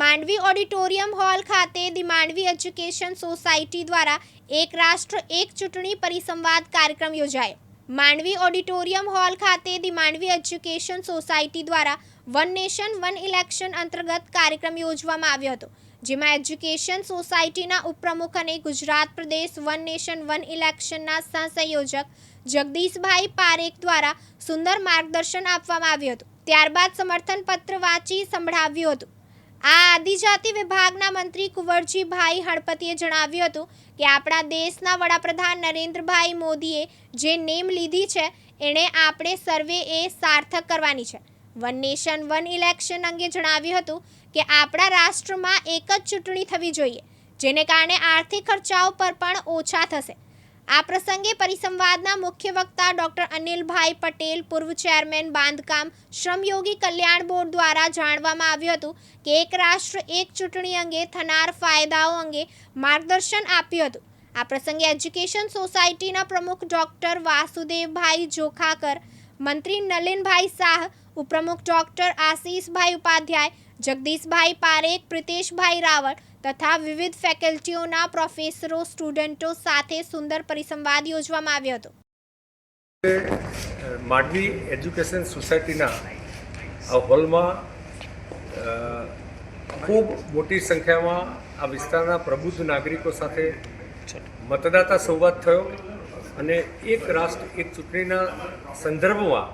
Mandvi auditorium hall ખાતે the Mandvi education society દ્વારા એક રાષ્ટ્ર, એક ચૂંટણી પરિસંવાદ કાર્યક્રમ યોજાયો. માંડવી ઓડિટોરિયમ હોલ ખાતે ધી માંડવી એજ્યુકેશન સોસાયટી દ્વારા વન નેશન, વન ઇલેક્શન અંતર્ગત કાર્યક્રમ યોજવામાં આવ્યો હતો, જેમાં એજ્યુકેશન સોસાયટીના ઉપપ્રમુખ અને ગુજરાત પ્રદેશ વન નેશન, વન ઇલેક્શનના સહસંયોજક જગદીશભાઈ પારેખ દ્વારા સુંદર માર્ગદર્શન આપવામાં આવ્યું હતું. ત્યારબાદ સમર્થન પત્ર વાંચી સંભળાવ્યું હતું. આ આદિજાતિ વિભાગના મંત્રી કુંવરજીભાઈ હળપતિએ જણાવ્યું હતું કે આપણા દેશના વડાપ્રધાન નરેન્દ્રભાઈ મોદીએ જે નેમ લીધી છે, એણે આપણે સર્વે એ સાર્થક કરવાની છે. વન નેશન, વન ઇલેક્શન અંગે જણાવ્યું હતું કે આપણા રાષ્ટ્રમાં એક જ ચૂંટણી થવી જોઈએ, જેને કારણે આર્થિક ખર્ચાઓ પર પણ ઓછા થશે. આ પ્રસંગે પરિસંવાદના મુખ્ય વક્તા ડોક્ટર અનિલભાઈ પટેલ, પૂર્વ ચેરમેન બાંધકામ શ્રમયોગી કલ્યાણ બોર્ડ દ્વારા જાણવામાં આવ્યું હતું કે એક રાષ્ટ્ર, એક ચૂંટણી અંગે થનાર ફાયદાઓ અંગે માર્ગદર્શન આપ્યું હતું. આ પ્રસંગે એજ્યુકેશન સોસાયટીના પ્રમુખ ડોક્ટર વાસુદેવભાઈ જોખાકર, મંત્રી નલિનભાઈ શાહ, ઉપપ્રમુખ ડોક્ટર આશીષભાઈ ઉપાધ્યાય, જગદીશભાઈ પારેખ, પ્રિતેશભાઈ રાવળ તથા વિવિધ ફેકલ્ટીઓના પ્રોફેસરો, સ્ટુડન્ટો સાથે સુંદર પરિસંવાદ યોજવામાં આવ્યો હતો. માંડવી એજ્યુકેશન સોસાયટીના આ હોલમાં ખૂબ મોટી સંખ્યામાં આ વિસ્તારના પ્રબુદ્ધ નાગરિકો સાથે મતદાતા સંવાદ થયો અને એક રાષ્ટ્ર, એક ચૂંટણીના સંદર્ભમાં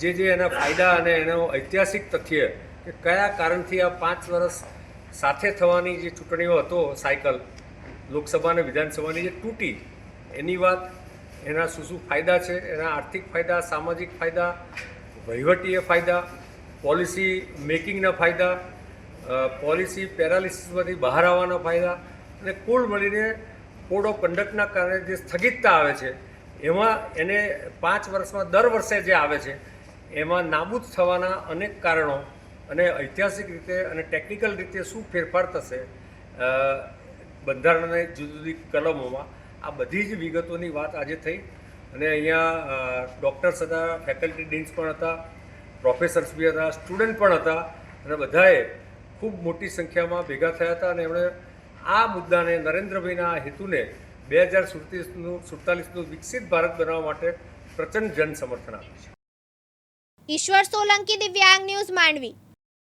જે જે એના ફાયદા અને એનો ઐતિહાસિક તથ્ય કે કયા કારણથી આ પાંચ વર્ષ સાથે થવાની જે ચૂંટણીઓ હતો, સાયકલ લોકસભા અને વિધાનસભાની જે તૂટી, એની વાત એના શું શું ફાયદા છે? એના આર્થિક ફાયદા, સામાજિક ફાયદા, વહીવટીય ફાયદા, પોલિસી મેકિંગના ફાયદા પોલિસી પેરાલિસિસમાંથી બહાર આવવાના ફાયદા અને કુલ મળીને કોડ ઓફ કન્ડક્ટના કારણે જે સ્થગિતતા આવે છે, એમાં એને પાંચ વર્ષમાં દર વર્ષે જે આવે છે, એમાં નાબૂદ થવાના અનેક કારણો અને ઐતિહાસિક રીતે અને ટેકનિકલ રીતે શું ફેરફાર થશે બંધારણની જુદી જુદી કલમોમાં, આ બધી જ વિગતોની વાત આજે થઈ. અને અહીંયા ડૉક્ટર્સ હતા ફેકલ્ટી ડીન્સ પણ હતા પ્રોફેસર્સ બી હતા સ્ટુડન્ટ પણ હતા, અને બધાએ ખૂબ મોટી સંખ્યામાં ભેગા થયા હતા. અને એમણે આ મુદ્દાને નરેન્દ્રભાઈના હેતુને બે હજાર સુડતીસનું સુડતાલીસનું વિકસિત ભારત બનાવવા માટે પ્રચંડ જન સમર્થન આપ્યું છે. ઈશ્વર સોલંકી દિવ્યાંગ ન્યૂઝ માંડવી.